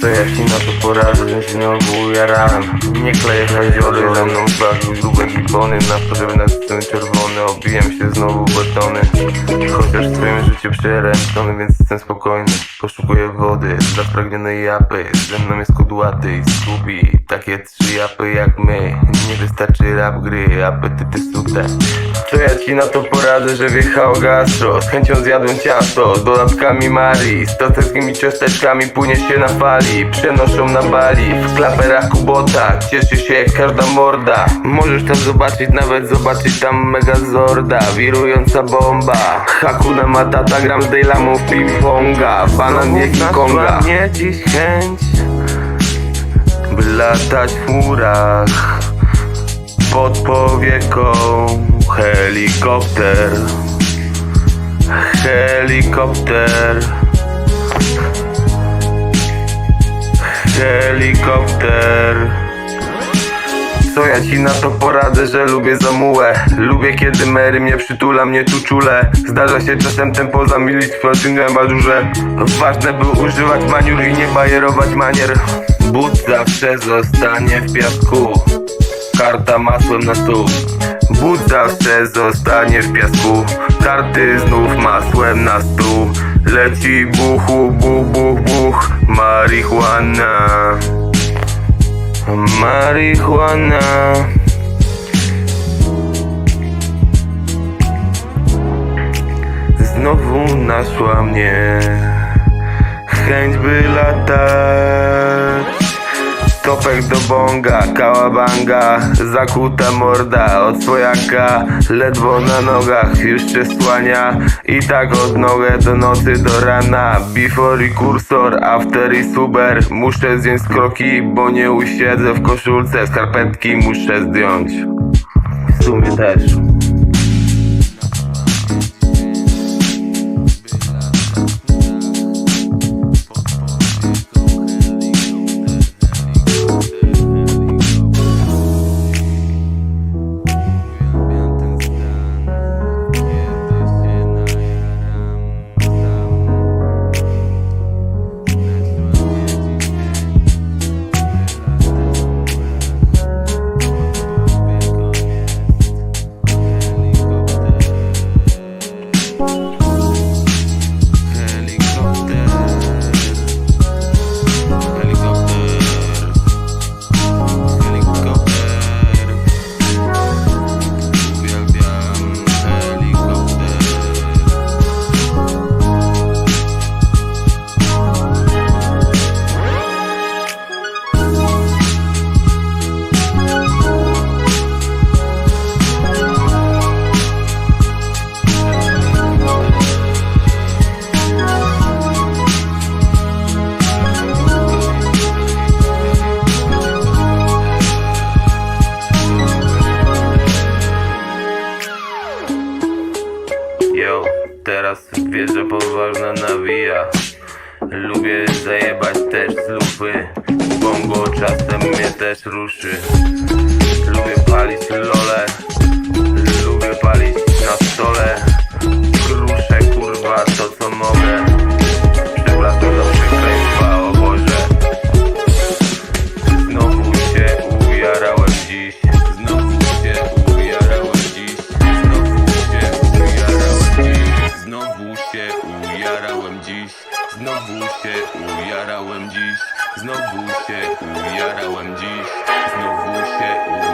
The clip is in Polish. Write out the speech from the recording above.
Co ja ci na to poradzę, znowu ujarałem Nie kleję kadziory, ze mną bawił grube gibony Na potrzebne sceny czerwone, obijam się znowu betony Chociaż w swoim życiu przeręczony, więc jestem spokojny. Poszukuję wody, zapragnionej japy. Ze mną jest kudłaty i skubi. Takie trzy japy jak my. Nie wystarczy rap gry, apetyty sute Co ja ci na to poradzę, że wjechało gastro. Z chęcią zjadłem ciasto, dodatkami Marii. Z tocerskimi ciasteczkami płynie się na fali Przenoszą na bali, w klaperach Kubota Cieszy się jak każda morda. Możesz tam zobaczyć, nawet zobaczyć tam Megazorda Wirująca bomba Hakuna Matata, gram z Dejlamą w ping-ponga. Banan King Konga. mnie dziś chęć. By latać w chmurach Pod powieką Helikopter. Helikopter. Helikopter. Co ja ci na to poradzę, że lubię zamułę Lubię kiedy Mary mnie przytula, mnie tu czule. Zdarza się czasem tempo zamilić, pociągałem badurze Ważne by używać maniur i nie bajerować manier. But zawsze zostanie w piasku. Karta masłem na stół But zawsze zostanie w piasku. Karty znów masłem na stół. Leci buchu, buch, buch, buch. Marihuana. Marihuana. Znowu naszła mnie. Chęć by latać Topek do bonga, kałabanga Zakuta morda od swojaka Ledwo na nogach, już się słania. I tak od nogę do nocy do rana Before i kursor, after i suber Muszę zdjąć kroki, bo nie usiedzę w koszulce Skarpetki muszę zdjąć. W sumie też Yo, teraz wierzę poważna nawija. Lubię zajebać też z lupy Bongo czasem mnie też ruszy. Lubię palić lole. Lubię palić na stole ujarałem dziś Znowu się ujarałem dziś Znowu się ujarałem dziś Znowu się ujarałem